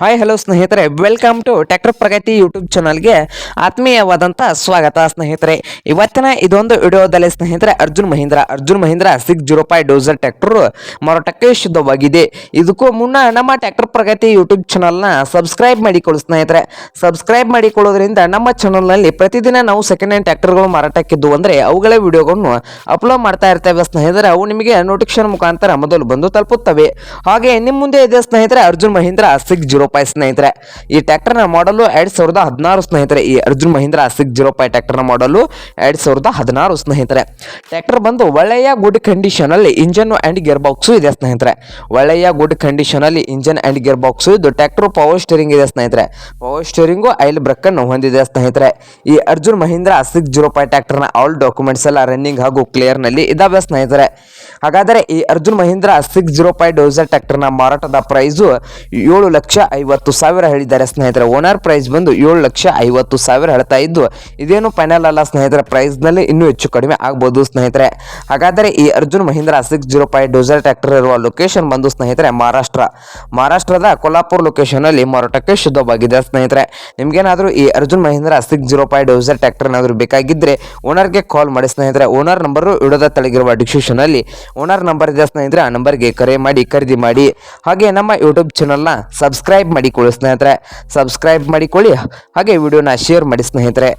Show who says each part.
Speaker 1: Hi hello ಸ್ನೇಹಿತರೆ. Welcome to tractor Pragati YouTube ಚಾನಲ್ಗೆ ಆತ್ಮೀಯವಾದಂಥ ಸ್ವಾಗತ ಸ್ನೇಹಿತರೆ. ಇವತ್ತಿನ ಇದೊಂದು ವಿಡಿಯೋದಲ್ಲಿ ಸ್ನೇಹಿತರೆ, Arjun Mahindra. Arjun Mahindra six zero five dozer tractor ಮಾರಾಟಕ್ಕೆ ಶುದ್ಧವಾಗಿದೆ. ಇದಕ್ಕೂ ಮುನ್ನ ನಮ್ಮ ಟ್ಯಾಕ್ಟರ್ ಪ್ರಗತಿ ಯೂಟ್ಯೂಬ್ ಚಾನಲ್ನ ಸಬ್ಸ್ಕ್ರೈಬ್ ಮಾಡಿಕೊಳ್ಳಿ ಸ್ನೇಹಿತರೆ. ಸಬ್ಸ್ಕ್ರೈಬ್ ಮಾಡಿಕೊಳ್ಳೋದ್ರಿಂದ ನಮ್ಮ ಚಾನಲ್ನಲ್ಲಿ ಪ್ರತಿದಿನ ನಾವು ಸೆಕೆಂಡ್ ಹ್ಯಾಂಡ್ ಟ್ಯಾಕ್ಟರ್ಗಳು ಮಾರಾಟಕ್ಕಿದ್ದು ಅಂದರೆ ಅವುಗಳ ವಿಡಿಯೋಗಳನ್ನು ಅಪ್ಲೋಡ್ ಮಾಡ್ತಾ ಇರ್ತೇವೆ ಸ್ನೇಹಿತರೆ. ಅವು ನಿಮಗೆ ನೋಟಿಫಿಕೇಶನ್ ಮುಖಾಂತರ ಮೊದಲು ಬಂದು ತಲುಪುತ್ತವೆ. ಹಾಗೆ ನಿಮ್ಮ ಮುಂದೆ ಇದೆ ಸ್ನೇಹಿತರೆ, Arjun Mahindra six zero five ಸ್ನೇಹಿತರೆ. ಈ ಟ್ರ್ಯಾಕ್ಟರ್ನ ಮಾಡಲು ಎರಡು ಸಾವಿರದ ಹದಿನಾರು ಸ್ನೇಹಿತರೆ. ಈ Arjun Mahindra six zero five ಟ್ರ್ಯಾಕ್ಟರ್ನ ಮಾಡಲು ಎರಡು ಸಾವಿರದ ಹದಿನಾರು ಸ್ನೇಹಿತರೆ. ಟ್ರ್ಯಾಕ್ಟರ್ ಬಂದು ಒಳ್ಳೆಯ ಗುಡ್ ಕಂಡೀಷನ್ ಅಲ್ಲಿ ಇಂಜನ್ ಅಂಡ್ ಗೇರ್ ಬಾಕ್ಸು ಇದೆ ಸ್ನೇಹಿತರೆ. ಒಳ್ಳೆಯ ಗುಡ್ ಕಂಡೀಷನ್ ಅಲ್ಲಿ ಇಂಜನ್ ಅಂಡ್ ಗೇರ್ ಬಾಕ್ಸು ಇದು ಟ್ರ್ಯಾಕ್ಟರ್ ಪವರ್ ಸ್ಟೇರಿಂಗ್ ಇದೆ ಸ್ನೇಹಿತರೆ. ಪವರ್ ಸ್ಟೇರಿಂಗು ಐಲ್ ಬ್ರಕ್ಕನ್ನು ಹೊಂದಿದೆ ಸ್ನೇಹಿತರೆ. ಈ Arjun Mahindra six zero five ಟ್ರ್ಯಾಕ್ಟರ್ನ ಆಲ್ ಡಾಕ್ಯುಮೆಂಟ್ಸ್ ಎಲ್ಲ ರನ್ನಿಂಗ್ ಹಾಗೂ ಕ್ಲಿಯರ್ನಲ್ಲಿ ಇದಾವೆ ಸ್ನೇಹಿತರೆ. ಹಾಗಾದರೆ ಈ Arjun Mahindra six zero five dozer ಟ್ರ್ಯಾಕ್ಟರ್ನ ಮಾರಾಟದ ಪ್ರೈಸು ಏಳು ಲಕ್ಷ ಐವತ್ತು ಸಾವಿರ ಹೇಳಿದ್ದಾರೆ ಸ್ನೇಹಿತರೆ. ಓನರ್ ಪ್ರೈಸ್ ಬಂದು ಏಳು ಲಕ್ಷ ಐವತ್ತು ಸಾವಿರ ಹೇಳ್ತಾ ಇದ್ದು, ಇದೇನು ಫೈನಲ್ ಅಲ್ಲ ಸ್ನೇಹಿತರ. ಪ್ರೈಸ್ನಲ್ಲಿ ಇನ್ನೂ ಹೆಚ್ಚು ಕಡಿಮೆ ಆಗ್ಬೋದು ಸ್ನೇಹಿತರೆ. ಹಾಗಾದರೆ ಈ Arjun Mahindra six zero five dozer tractor ಇರುವ ಲೊಕೇಶನ್ ಬಂದು ಸ್ನೇಹಿತರೆ ಮಹಾರಾಷ್ಟ್ರ. ಮಹಾರಾಷ್ಟ್ರದ ಕೊಲ್ಲಾಪುರ್ ಲೊಕೇಶನಲ್ಲಿ ಮಾರಾಟಕ್ಕೆ ಶುದ್ಧವಾಗಿದೆ ಸ್ನೇಹಿತರೆ. ನಿಮಗೇನಾದರೂ ಈ Arjun Mahindra six zero five dozer tractor ಏನಾದರೂ ಬೇಕಾಗಿದ್ದರೆ ಓನರ್ಗೆ ಕಾಲ್ ಮಾಡಿ ಸ್ನೇಹಿತರೆ. ಓನರ್ ನಂಬರು ಇಡೋದ ತೆಳಗಿರುವ ಡಿಸ್ಕ್ರಿಪ್ಷನ್ ಅಲ್ಲಿ ಓನರ್ ನಂಬರ್ ಇದೆ ಸ್ನೇಹಿತರೆ. ಆ ನಂಬರ್ಗೆ ಕರೆ ಮಾಡಿ, ಖರೀದಿ ಮಾಡಿ. ಹಾಗೆ ನಮ್ಮ ಯೂಟ್ಯೂಬ್ ಚಾನಲ್ನ ಸಬ್ಸ್ಕ್ರೈಬ್ ಮಾಡಿಕೊಳ್ಳಿ ಸ್ನೇಹಿತರೆ. ಸಬ್ಸ್ಕ್ರೈಬ್ ಮಾಡಿಕೊಳ್ಳಿ. ಹಾಗೆ ವಿಡಿಯೋನ ಶೇರ್ ಮಾಡಿ ಸ್ನೇಹಿತರೆ.